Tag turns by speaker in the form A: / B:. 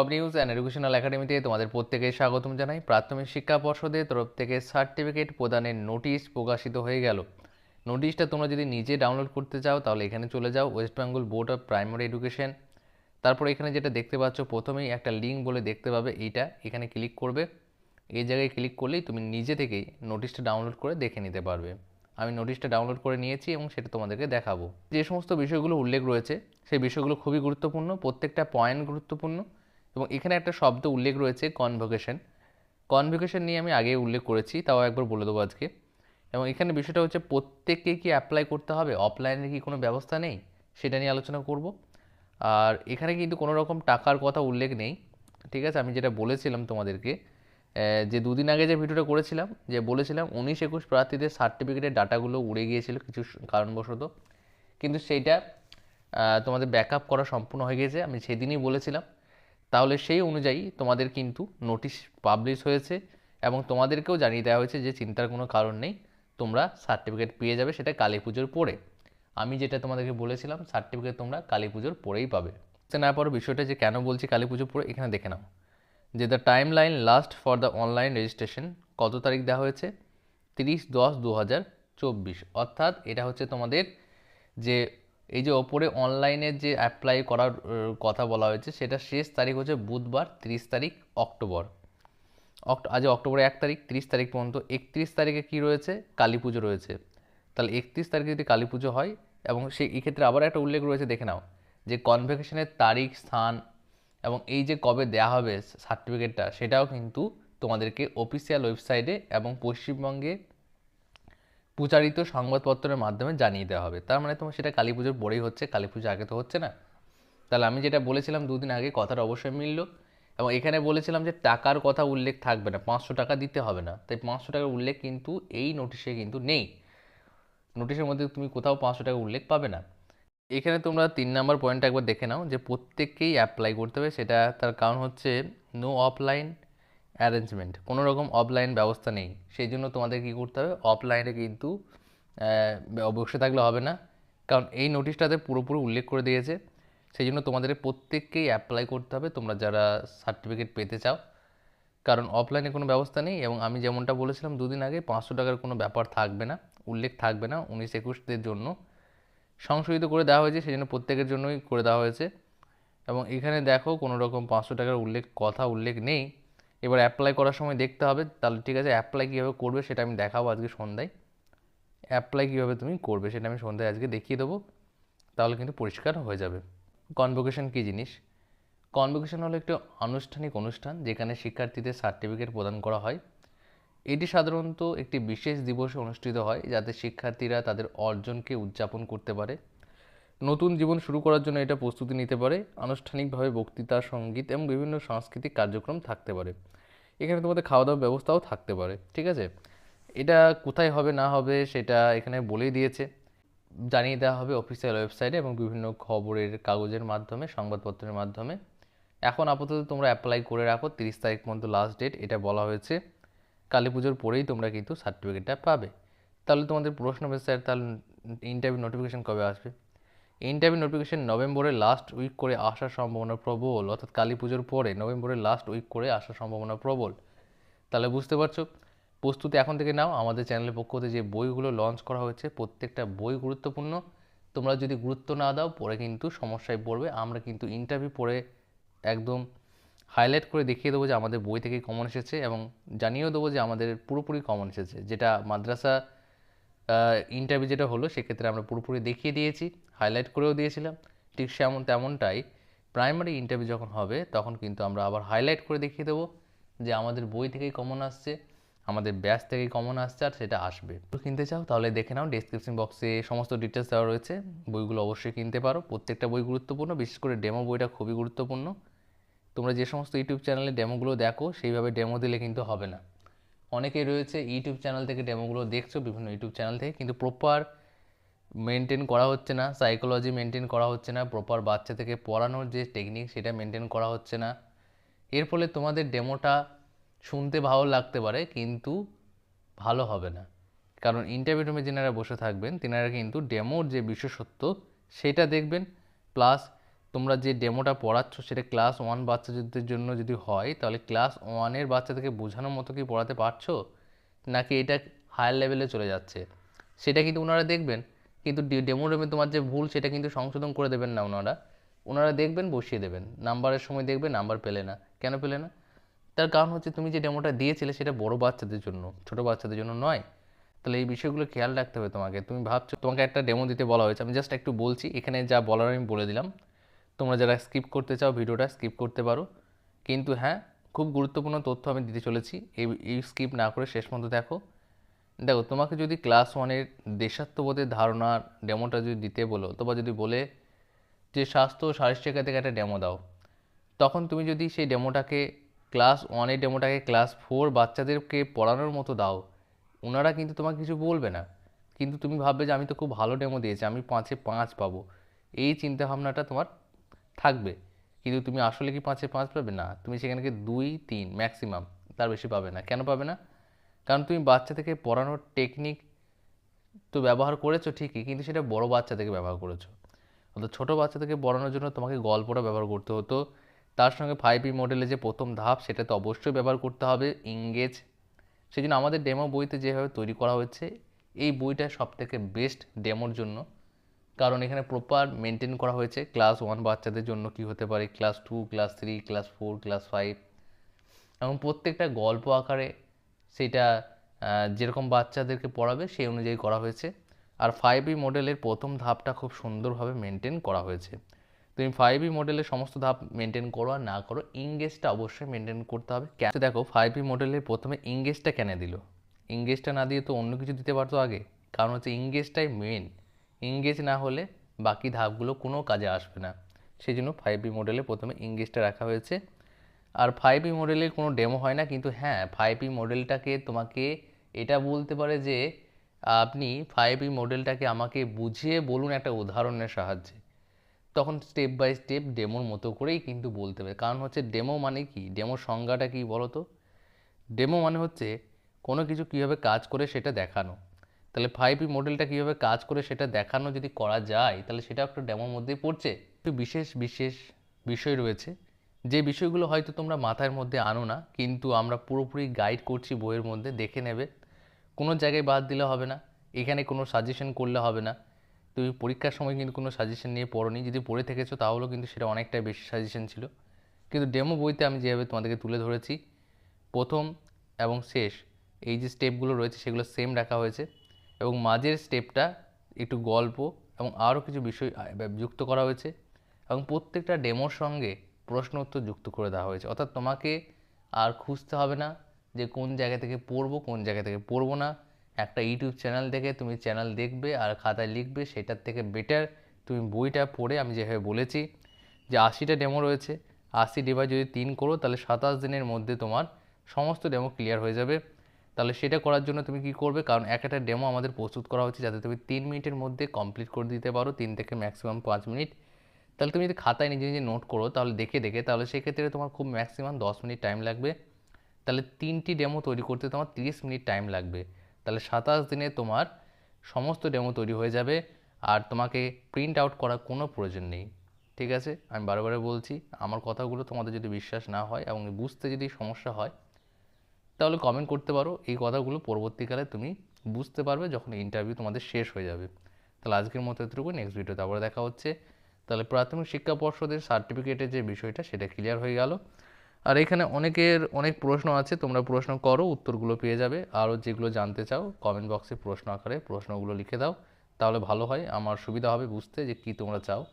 A: সব news and educational একাডেমিতে তোমাদের প্রত্যেকে স্বাগতম জানাই। প্রাথমিক শিক্ষা পর্ষদের তরফ থেকে সার্টিফিকেট প্রদানের নোটিশ প্রকাশিত হয়ে গেল। নোটিশটা তোমরা যদি নিজে ডাউনলোড করতে চাও, তাহলে এখানে চলে যাও West Bengal board of primary education তারপর এখানে যেটা দেখতে পাচ্ছ, প্রথমেই একটা লিঙ্ক বলে দেখতে পাবে এইটা। এখানে ক্লিক করবে। এই জায়গায় ক্লিক করলেই তুমি নিজে থেকেই নোটিশটা ডাউনলোড করে দেখে নিতে পারবে। আমি নোটিশটা ডাউনলোড করে নিয়েছি এবং সেটা তোমাদেরকে দেখাবো। যে সমস্ত বিষয়গুলো উল্লেখ রয়েছে, সেই বিষয়গুলো খুবই গুরুত্বপূর্ণ, প্রত্যেকটা পয়েন্ট গুরুত্বপূর্ণ। এবং এখানে একটা শব্দ উল্লেখ রয়েছে কনভোকেশন কনভোকেশন নিয়ে আমি আগে উল্লেখ করেছি, তাও একবার বলে দেবো আজকে। এবং এখানে বিষয়টা হচ্ছে, প্রত্যেককে কি অ্যাপ্লাই করতে হবে? অফলাইনে কি কোনো ব্যবস্থা নেই? সেটা নিয়ে আলোচনা করব। আর এখানে কিন্তু কোনো রকম টাকার কথা উল্লেখ নেই, ঠিক আছে? আমি যেটা বলেছিলাম তোমাদেরকে যে দুদিন আগে যে ভিডিওটা করেছিলাম, যে বলেছিলাম উনিশ একুশ প্রার্থীদের সার্টিফিকেটের ডাটাগুলো উড়ে গিয়েছিল কিছু কারণবশত। কিন্তু সেইটা তোমাদের ব্যাকআপ করা সম্পূর্ণ হয়ে গেছে। আমি সেদিনই বলেছিলাম। তাহলে সেই অনুযায়ী তোমাদের কিন্তু নোটিশ পাবলিশ হয়েছে এবং তোমাদেরকেও জানিয়ে দেওয়া হয়েছে যে চিন্তার কোনো কারণ নেই, তোমরা সার্টিফিকেট পেয়ে যাবে সেটা কালী পুজোর পরে। আমি যেটা তোমাদেরকে বলেছিলাম সার্টিফিকেট তোমরা কালী পুজোর পরেই পাবে। না পারো বিষয়টা যে কেন বলছি কালী পুজোর পরে, এখানে দেখে নাও। যে the timeline last for the online registration কত তারিখ দেওয়া হয়েছে? তিরিশ দশ দু হাজার চব্বিশ। অর্থাৎ এটা হচ্ছে তোমাদের যে এই যে ওপরে অনলাইনে যে অ্যাপ্লাই করার কথা বলা হয়েছে, সেটা শেষ তারিখ হচ্ছে বুধবার, তিরিশ তারিখ অক্টোবর। অক্ট, আজ অক্টোবরের এক তারিখ, তিরিশ তারিখ পর্যন্ত। একত্রিশ তারিখে কি রয়েছে? কালী পুজো রয়েছে। তাহলে একত্রিশ তারিখে যদি কালী পুজো হয়, এবং সেই এক্ষেত্রে আবার একটা উল্লেখ রয়েছে, দেখে নাও, যে কনভেকেশনের তারিখ, স্থান, এবং এই যে কবে দেওয়া হবে সার্টিফিকেটটা সেটাও কিন্তু তোমাদেরকে অফিসিয়াল ওয়েবসাইটে এবং পশ্চিমবঙ্গে প্রচারিত সংবাদপত্রের মাধ্যমে জানিয়ে দেওয়া হবে। তার মানে তোমার সেটা কালী পুজোর পরেই হচ্ছে, কালী পুজো আগে তো হচ্ছে না। তাহলে আমি যেটা বলেছিলাম দুদিন আগে কথাটা অবশ্যই মিললো। এবং এখানে বলেছিলাম যে টাকার কথা উল্লেখ থাকবে না, পাঁচশো টাকা দিতে হবে না। তাই পাঁচশো টাকার উল্লেখ কিন্তু এই নোটিশে কিন্তু নেই। নোটিশের মধ্যে তুমি কোথাও পাঁচশো টাকা উল্লেখ পাবে না। এখানে তোমরা তিন নম্বর পয়েন্টটা একবার দেখে নাও যে প্রত্যেককেই অ্যাপ্লাই করতে হবে। সেটা তার কারণ হচ্ছে নো অফলাইন অ্যারেঞ্জমেন্ট কোনো রকম অফলাইন ব্যবস্থা নেই। সেই জন্য তোমাদের কী করতে হবে অফলাইনে কিন্তু বসে থাকলে হবে না। কারণ এই নোটিশটাতে পুরোপুরি উল্লেখ করে দিয়েছে। সেই জন্য তোমাদের প্রত্যেককেই অ্যাপ্লাই করতে হবে, তোমরা যারা সার্টিফিকেট পেতে চাও। কারণ অফলাইনে কোনো ব্যবস্থা নেই এবং আমি যেমনটা বলেছিলাম দুদিন আগে, পাঁচশো টাকার কোনো ব্যাপার থাকবে না, উল্লেখ থাকবে না উনিশ একুশদের জন্য। সংশোধিত করে দেওয়া হয়েছে সেই জন্য প্রত্যেকের জন্যই করে দেওয়া হয়েছে। এবং এখানে দেখো কোনো রকম পাঁচশো টাকার উল্লেখ, কথা উল্লেখ নেই। এবার অ্যাপ্লাই করার সময় দেখতে হবে, তাহলে ঠিক আছে অ্যাপ্লাই কীভাবে করবে সেটা আমি দেখাবো আজকে সন্ধ্যায়। অ্যাপ্লাই কীভাবে তুমি করবে সেটা আমি সন্ধ্যায় আজকে দেখিয়ে দেবো, তাহলে কিন্তু পরিষ্কার হয়ে যাবে। কনভোকেশন কী জিনিস? কনভোকেশন হলো একটি আনুষ্ঠানিক অনুষ্ঠান যেখানে শিক্ষার্থীদের সার্টিফিকেট প্রদান করা হয়। এটি সাধারণত একটি বিশেষ দিবসে অনুষ্ঠিত হয়, যাতে শিক্ষার্থীরা তাদের অর্জনকে উদযাপন করতে পারে। নতুন জীবন শুরু করার জন্য এটা প্রস্তুতি নিতে পারে, আনুষ্ঠানিকভাবে বক্তৃতা, সংগীত এবং বিভিন্ন সাংস্কৃতিক কার্যক্রম থাকতে পারে। এখানে তোমাদের খাওয়া দাওয়ার ব্যবস্থাও থাকতে পারে, ঠিক আছে? এটা কোথায় হবে, না হবে, সেটা এখানে বলেই দিয়েছে। জানিয়ে দেওয়া হবে অফিসিয়াল ওয়েবসাইটে এবং বিভিন্ন খবরের কাগজের মাধ্যমে, সংবাদপত্রের মাধ্যমে। এখন আপাতত তোমরা অ্যাপ্লাই করে রাখো, তিরিশ তারিখ পর্যন্ত লাস্ট ডেট এটা বলা হয়েছে। কালী পুজোর পরেই তোমরা কিন্তু সার্টিফিকেটটা পাবে। তাহলে তোমাদের প্রশ্ন হবে স্যার তাহলে ইন্টারভিউ নোটিফিকেশান কবে আসবে? ইন্টারভিউ নোটিফিকেশন নভেম্বরের লাস্ট উইক করে আসার সম্ভাবনা প্রবল, অর্থাৎ কালী পুজোর পরে নভেম্বরের লাস্ট উইক করে আসার সম্ভাবনা প্রবল। তাহলে বুঝতে পারছ? প্রস্তুতি এখন থেকে নাও। আমাদের চ্যানেলের পক্ষ থেকে যে বইগুলো লঞ্চ করা হয়েছে, প্রত্যেকটা বই গুরুত্বপূর্ণ। তোমরা যদি গুরুত্ব না দাও, পরে কিন্তু সমস্যায় পড়বে। আমরা কিন্তু ইন্টারভিউ পড়ে একদম হাইলাইট করে দেখিয়ে দেবো যে আমাদের বই থেকে কমন এসেছে এবং জানিয়েও দেবো যে আমাদের পুরোপুরি কমন এসেছে। যেটা মাদ্রাসা ইন্টারভিউ যেটা হলো, সেক্ষেত্রে আমরা পুরোপুরি দেখিয়ে দিয়েছি হাইলাইট করেও দিয়েছিলাম। ঠিক সেমন তেমনটাই প্রাইমারি ইন্টারভিউ যখন হবে, তখন কিন্তু আমরা আবার হাইলাইট করে দেখিয়ে দেবো যে আমাদের বই থেকেই কমন আসছে, আমাদের ব্যাচ থেকেই কমন আসছে আর সেটা আসবে। কিনতে চাও তাহলে দেখে নাও ডিসক্রিপশন বক্সে সমস্ত ডিটেলস দেওয়া রয়েছে। বইগুলো অবশ্যই কিনতে পারো, প্রত্যেকটা বই গুরুত্বপূর্ণ, বিশেষ করে ডেমো বইটা খুবই গুরুত্বপূর্ণ। তোমরা যে সমস্ত ইউটিউব চ্যানেলে ডেমোগুলো দেখো, সেইভাবে ডেমো দিলে কিন্তু হবে না। অনেকেই রয়েছে ইউটিউব চ্যানেল থেকে ডেমোগুলো দেখছ, বিভিন্ন ইউটিউব চ্যানেল থেকে, কিন্তু প্রপার মেনটেন করা হচ্ছে না সাইকোলজি মেনটেন করা হচ্ছে না প্রপার বাচ্চা থেকে পড়ানোর যে টেকনিক সেটা মেনটেন করা হচ্ছে না। এর ফলে তোমাদের ডেমোটা শুনতে ভালো লাগতে পারে, কিন্তু ভালো হবে না। কারণ ইন্টারভিউ রুমে যেনারা বসে থাকবেন, তেনারা কিন্তু ডেমোর যে বিশেষত্ব সেটা দেখবেন প্লাস তোমরা যে ডেমোটা পড়াচ্ছ সেটা ক্লাস ওয়ান বাচ্চাদের জন্য যদি হয়, তাহলে ক্লাস ওয়ানের বাচ্চাদেরকে বোঝানোর মতো কি পড়াতে পারছ? নাকি এটা হায়ার লেভেলে চলে যাচ্ছে? সেটা কিন্তু ওনারা দেখবেন। কিন্তু ডেমো রুমে তোমার যে ভুল, সেটা কিন্তু সংশোধন করে দেবেন না ওনারা। ওনারা দেখবেন, বসিয়ে দেবেন। নাম্বারের সময় দেখবে, নাম্বার পেলে না। কেন পেলে না? তার কারণ হচ্ছে তুমি যে ডেমোটা দিয়েছিলে, সেটা বড় বাচ্চাদের জন্য, ছোট বাচ্চাদের জন্য নয়। তাহলে এই বিষয়গুলো খেয়াল রাখতে হবে তোমাকে। তুমি ভাবছ, তোমাকে একটা ডেমো দিতে বলা হয়েছে। আমি জাস্ট একটু বলছি। এখানে যা বলার আমি বলে দিলাম। তোমরা যারা স্কিপ করতে চাও ভিডিওটা স্কিপ করতে পারো। কিন্তু হ্যাঁ খুব গুরুত্বপূর্ণ তথ্য আমি দিতে চলেছি। এই এই স্কিপ না করে শেষ পর্যন্ত দেখো। দেখো, তোমাকে যদি ক্লাস ওয়ানের দেশাত্মবোধের ধারণার ডেমোটা যদি দিতে বলো, অথবা যদি বলে যে, স্বাস্থ্য ও শারীরশিক্ষা থেকে একটা ডেমো দাও। তখন তুমি যদি সেই ডেমোটাকে ক্লাস ওয়ানের ডেমোটাকে ক্লাস ফোর বাচ্চাদেরকে পড়ানোর মতো দাও ওনারা কিন্তু তোমাকে কিছু বলবে না। কিন্তু তুমি ভাববে যে, আমি তো খুব ভালো ডেমো দিয়েছি, আমি পাঁচে পাঁচ পাবো। এই চিন্তাভাবনাটা তোমার থাকবে। কিন্তু তুমি আসলে কি পাঁচে পাঁচ পাবে? না, তুমি সেখানে কি দুই, তিন ম্যাক্সিমাম তার বেশি পাবে না। কেন পাবে না? কারণ তুমি বাচ্চা থেকে পড়ানোর টেকনিক তো ব্যবহার করেছ ঠিকই, কিন্তু সেটা বড় বাচ্চা থেকে ব্যবহার করেছ। অর্থাৎ ছোটো বাচ্চা থেকে পড়ানোর জন্য তোমাকে গল্পটা ব্যবহার করতে হতো। তার সঙ্গে ফাইভ ই মডেলে যে প্রথম ধাপ, সেটা তো অবশ্যই ব্যবহার করতে হবে। ইংগেজ সেই জন্য আমাদের ডেমো বইতে যেভাবে তৈরি করা হয়েছে, এই বইটা সব থেকে বেস্ট ডেমোর জন্য। কারণ এখানে প্রপার মেনটেন করা হয়েছে ক্লাস ওয়ান বাচ্চাদের জন্য কি হতে পারে class two class three class four class five এবং প্রত্যেকটা গল্প আকারে সেটা যেরকম বাচ্চাদেরকে পড়াবে সেই অনুযায়ী করা হয়েছে। আর ফাইভ ই মডেলের প্রথম ধাপটা খুব সুন্দরভাবে মেনটেন করা হয়েছে। তুমি ফাইভ ই মডেলের সমস্ত ধাপ মেনটেন করো আর না করো ইংগেজটা অবশ্যই মেনটেন করতে হবে। কেন? দেখো ফাইভ ই মডেলের প্রথমে ইংগেজটা কেন দিল? ইংগেজটা না দিয়ে তো অন্য কিছু দিতে পারতো আগে। কারণ হচ্ছে ইংগেজটাই মেন ইংগেজ না হলে বাকি ধাপগুলো কোনো কাজে আসবে না। সেই জন্য ফাইভ বি মডেলে প্রথমে ইংগেজটা রাখা হয়েছে। আর ফাইভ বি মডেলের কোনো ডেমো হয় না, কিন্তু হ্যাঁ ফাইভ বি মডেলটাকে তোমাকে এটা বলতে পারে যে, আপনি ফাইভ বি মডেলটাকে আমাকে বুঝিয়ে বলুন একটা উদাহরণের সাহায্যে। তখন স্টেপ বাই স্টেপ ডেমোর মতো করেই কিন্তু বলতে হবে। কারণ হচ্ছে ডেমো মানে কি? ডেমোর সংজ্ঞাটা কি বলো তো ডেমো মানে হচ্ছে কোনো কিছু কীভাবে কাজ করে সেটা দেখানো। তাহলে ফাইভ মডেলটা কীভাবে কাজ করে সেটা দেখানো যদি করা যায়, তাহলে সেটা একটা ডেমোর মধ্যেই পড়ছে। একটু বিশেষ বিশেষ বিষয় রয়েছে। যে বিষয়গুলো হয়তো তোমরা মাথার মধ্যে আনো না, কিন্তু আমরা পুরোপুরি গাইড করছি বইয়ের মধ্যে, দেখে নেবে। কোনো জায়গায় বাদ দিলে হবে না, এখানে কোনো সাজেশন করলে হবে না। তুমি পরীক্ষার সময় কিন্তু কোনো সাজেশন নিয়ে পড়োনি, যদি পড়ে থেকেছো তাহলেও কিন্তু সেটা অনেকটাই বেশি সাজেশন ছিল। কিন্তু ডেমো বইতে আমি যেভাবে তোমাদেরকে তুলে ধরেছি, প্রথম এবং শেষ, এই যে স্টেপগুলো রয়েছে সেগুলো সেম রাখা হয়েছে। এবং মাঝের স্টেপটা একটু গল্প এবং আরও কিছু বিষয় যুক্ত করা হয়েছে এবং প্রত্যেকটা ডেমোর সঙ্গে প্রশ্ন উত্তর যুক্ত করে দেওয়া হয়েছে। অর্থাৎ তোমাকে আর খুঁজতে হবে না যে কোন জায়গা থেকে পড়ব, কোন জায়গা থেকে পড়ব না। একটা ইউটিউব চ্যানেল থেকে তুমি চ্যানেল দেখবে আর খাতায় লিখবে, সেটার থেকে বেটার তুমি বইটা পড়ে আমি যেভাবে বলেছি যে আশিটা ডেমো রয়েছে। আশি ডিভাইড যদি তিন করো, তাহলে সাতাশ দিনের মধ্যে তোমার সমস্ত ডেমো ক্লিয়ার হয়ে যাবে। তাহলে সেটা করার জন্য তুমি কি করবে? কারণ এক একটা ডেমো আমাদের প্রস্তুত করা হচ্ছে যাতে তুমি তিন মিনিটের মধ্যে কমপ্লিট করে দিতে পারো, তিন থেকে ম্যাক্সিমাম পাঁচ মিনিট। তাহলে তুমি যদি খাতায় নিজে নিজে নোট করো, তাহলে দেখে দেখে, তাহলে সেক্ষেত্রে তোমার খুব ম্যাক্সিমাম দশ মিনিট টাইম লাগবে। তাহলে তিনটি ডেমো তৈরি করতে তোমার তিরিশ মিনিট টাইম লাগবে। তাহলে সাতাশ দিনে তোমার সমস্ত ডেমো তৈরি হয়ে যাবে। আর তোমাকে প্রিন্ট আউট করার কোনো প্রয়োজন নেই। ঠিক আছে? আমি বারে বলছি, আমার কথাগুলো তোমাদের যদি বিশ্বাস না হয় এবং বুঝতে যদি সমস্যা হয় তাহলে কমেন্ট করতে পারো। এই কথাগুলো পরবর্তীকালে তুমি বুঝতে পারবে যখন ইন্টারভিউ তোমাদের শেষ হয়ে যাবে। তাহলে আজকের মতো এতটুকু নেক্সট ভিডিওতে আবার দেখা হচ্ছে। তাহলে প্রাথমিক শিক্ষা পর্ষদের সার্টিফিকেটের যে বিষয়টা, সেটা ক্লিয়ার হয়ে গেল। আর এখানে অনেকের অনেক প্রশ্ন আছে, তোমরা প্রশ্ন করো, উত্তরগুলো পেয়ে যাবে। আরও যেগুলো জানতে চাও কমেন্ট বক্সে প্রশ্ন আকারে প্রশ্নগুলো লিখে দাও। তাহলে ভালো হয়। আমার সুবিধা হবে বুঝতে যে কী তোমরা চাও।